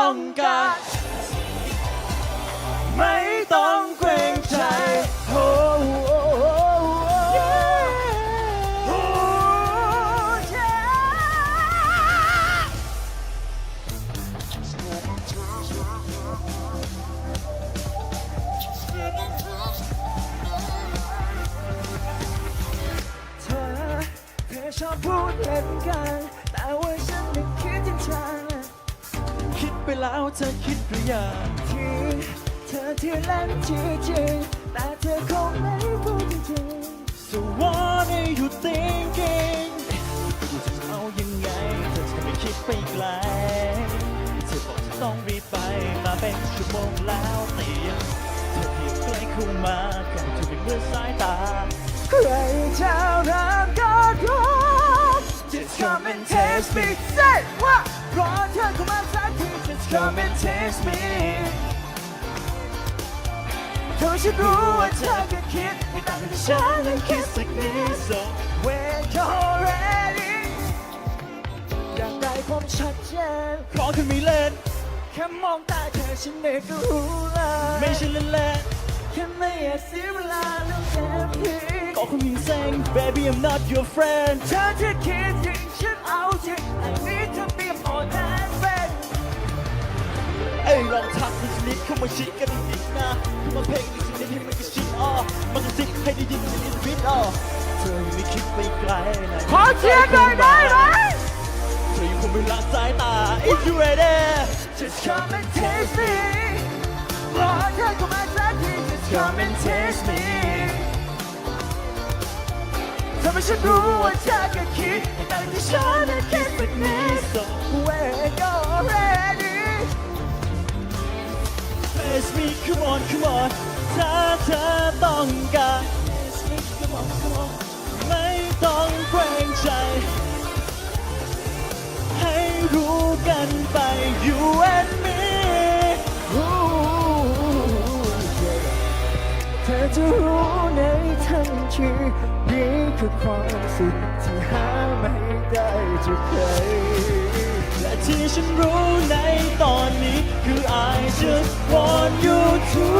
ต้องการ ไม่ต้องเกรงใจโอ้โอ้โอ้โอ้โอ้เธอเธอชอบพูดเล่นกัน แล้วเธอคิดหรือยังที่เธอที่เล่นจริงๆแต่เธอคงไม่พูดจริงๆ So what are you thinking กูจะเอายังไงเธอจะไม่คิดไปไกลเธอบอกจะต้องรีบไปมาเป็นชั่วโมงแล้วแต่ยังเธอเพียงใกล้เข้ามาแค่จะเป็นเมื่อสายตาใครเจ้ารักก็รู้ Just come and taste me Say what รอเธอเข้ามา come and taste me เธอฉันรู้ว่าเธอก็คิดไม่ต่างจากฉันนั้นคิดสักนิด So when you're ready อยากได้ความชัดเจนขอแค่ไม่เล่นแค่มองตาเธอฉันเองก็รู้เลยไม่ใช่เล่นเล่นๆแค่ไม่อยากเสียเวลาเรื่องเต็มที่ก็คงมีเซ็ง baby I'm not your friend เธอจะคิดถึงฉันเอาจริง ลองทักอีกนิดเข้ามาชิดกันอีกนะเข้ามาเพลงอีกนิดให้มันกระชิดอ้อมันกระซิบให้ได้ยินนิดวิดอ้อเธอยังไม่คิดไปไกลนะขอเชียร์หน่อยได้ไหมเธอยังคงไม่ละสายตา If you ready Just come and taste me รอเธอเข้ามาสักที Just come and taste me ทำให้ฉันรู้ว่าเธอก็คิดแต่ที่ฉันนั้น ถ้าเธอต้องการไม่ต้องเกรงใจ ให้รู้กันไป you and me เธอจะรู้ในทันทีนี่คือความสุขที่หาไม่ได้จากใครและที่ฉันรู้ในตอนนี้คือ I just want you to